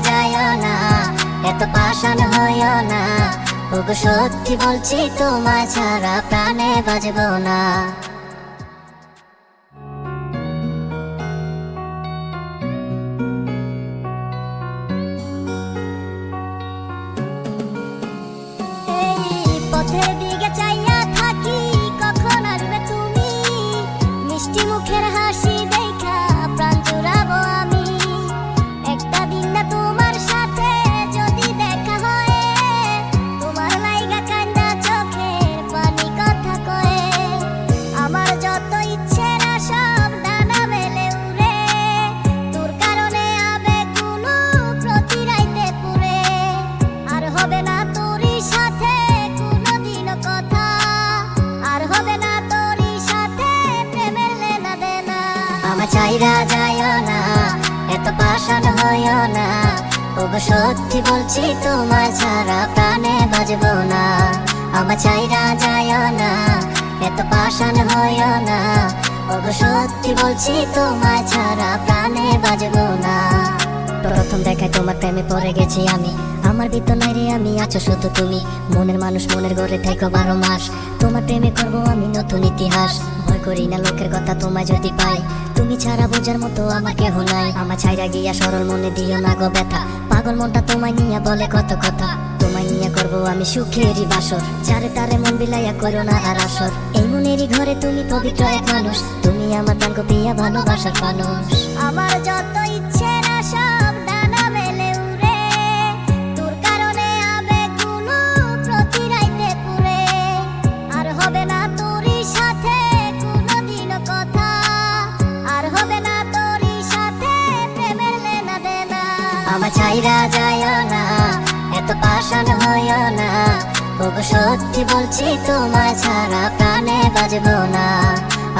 যায় না এত না। সত্যি বলছি ছাড়া প্রাণে বাজবো না। এই চাইরা যায় না, এত পাষাণ হইও না। ওগো সত্যি বলছি, তোমার ছাড়া প্রাণে বাজবো না। আমার চাইরা যায় না, এত পাষাণ হইও না। ওগো সত্যি বলছি, তোমার ছাড়া প্রাণে বাজবো না। প্রথম দেখায় তোমার প্রেমে পড়ে গেছি আমি। আমার রে, আমি আছো শুধু তুমি। মনের মানুষ মনের ঘরে থেকো বারো মাস। তোমার প্রেমে করব আমি নতুন ইতিহাস। ভয় করি না লোকের কথা তোমায় যদি পাই। তুমি ছাড়া বোঝার মতো আমার কেহ নাই। আমার ছাইরা গিয়া সরল মনে দিও না গো ব্যথা। পাগল মনটা তোমায় নিয়ে বলে কত কথা। তোমায় নিয়ে করব আমি সুখেরই বাসর। চারে তারে মন বিলাইয়া করো না আর আসর। এই মনেরই ঘরে তুমি পবিত্র এক মানুষ। তুমি আমার তাঙ্গ পিয়া ভালোবাসার মানুষ আমার যত ইচ্ছে না সব ডানা মেলে উড়ে। আমার চাইরা যায় না, এত পাষাণ হইও না। ওগো সত্যি বলছি তোমার ছাড়া প্রাণে বাজবো না।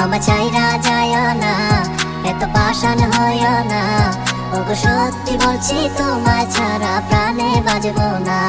আমার ছাইরা যায় না, এত পাষাণ হইও না। ওগো সত্যি বলছি তোমার ছাড়া প্রাণে বাজবো না।